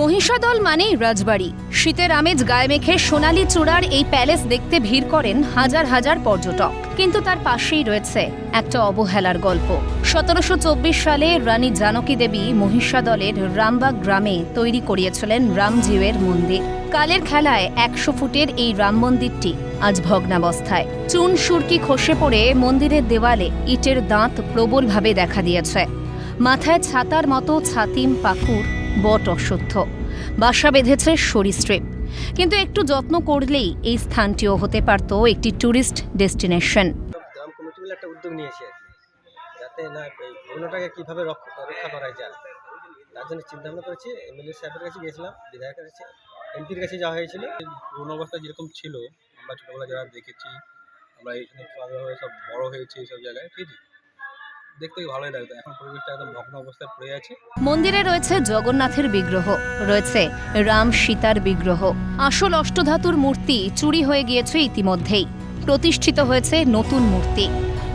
মহিষাদল মানেই রাজবাড়ি। শীতের আমেজ গায়ে মেখে সোনালি চূড়ার এই প্যালেস দেখতে ভিড় করেন হাজার হাজার পর্যটক। কিন্তু তার পাশেই রয়েছে একটা অবহেলার গল্প। সতেরোশো চব্বিশ সালে রানী জানকী দেবী মহিষাদলের রামবাগ গ্রামে তৈরি করিয়েছিলেন রামজিউয়ের মন্দির। কালের খেলায় একশো ফুটের এই রাম মন্দিরটি আজ ভগ্নাবস্থায়। চুন সুরকি খসে পড়ে মন্দিরের দেওয়ালে ইটের দাঁত প্রবলভাবে দেখা দিয়েছে। মাথায় ছাতার মতো ছাতিম পাকুর বট অশ্বত্থ বাসা বেঁধেছে সরীসৃপ। কিন্তু একটু যত্ন করলেই এই স্থানটিও হতে পারত একটি ট্যুরিস্ট ডেস্টিনেশন। গ্রাম কমিটি মিলে একটা উদ্যোগ নিয়েছে যাতে না এই কীভাবে রক্ষা রক্ষা করা যায়। তার জন্য চিন্তা ভাবনা করেছি এমএলএ সাহেবের কাছে গিয়েছিলাম বিধায়কের কাছে এমপির কাছে যাওয়া হয়েছিল। এই পুরোনো অবস্থা যেরকম ছিল আমরা ছোটোবেলা যারা দেখেছি আমরা এখানে সব বড় হয়েছে এইসব জায়গায় ঠিক আছে? দেখতে ভালোই লাগতো। এখন পরিবেশটা একদম ভগ্ন অবস্থায় পড়ে আছে। মন্দিরে রয়েছে জগন্নাথের বিগ্রহ রয়েছে রাম সীতার বিগ্রহ। আসল অষ্টধাতুর মূর্তি চুরি হয়ে গিয়েছে ইতিমধ্যেই। প্রতিষ্ঠিত হয়েছে নতুন মূর্তি।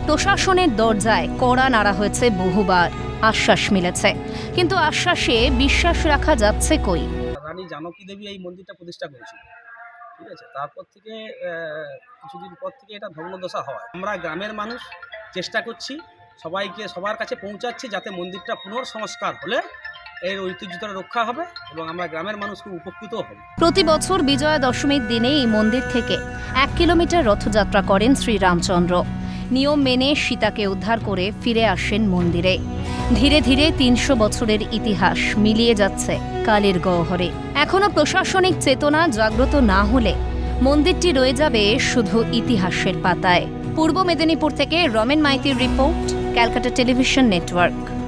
প্রশাসনের দরজায় কড়া নাড়া হয়েছে বহুবার। আশ্বাস মিলেছে। কিন্তু আশ্বাসে বিশ্বাস রাখা যাচ্ছে কই? রানী জানকী দেবী এই মন্দিরটা প্রতিষ্ঠা করেছিল। ঠিক আছে? তারপর থেকে কিছুদিন পর থেকে এটা ভগ্নদশা হয় আমরা গ্রামের মানুষ চেষ্টা করছি সবাইকে সবার কাছে পৌঁছাচ্ছি যাতে মন্দিরটা পুনর্সংস্কার হলে এর ঐতিহ্যটা রক্ষা হবে এবং আমরা গ্রামের মানুষ খুব উপকৃত হব। প্রতি বছর বিজয়া দশমীর দিনে এই মন্দির থেকে এক কিলোমিটার রথযাত্রা করেন শ্রীরামচন্দ্র। নিয়ম মেনে সীতাকে উদ্ধার করে ফিরে আসেন মন্দিরে। ধীরে ধীরে তিনশো বছরের ইতিহাস মিলিয়ে যাচ্ছে কালের গহ্বরে এখনও প্রশাসনিক চেতনা জাগ্রত না হলে মন্দিরটি রয়ে যাবে শুধু ইতিহাসের পাতায়। পূর্ব মেদিনীপুর থেকে রমেন মাইতির রিপোর্ট। Calcutta television network.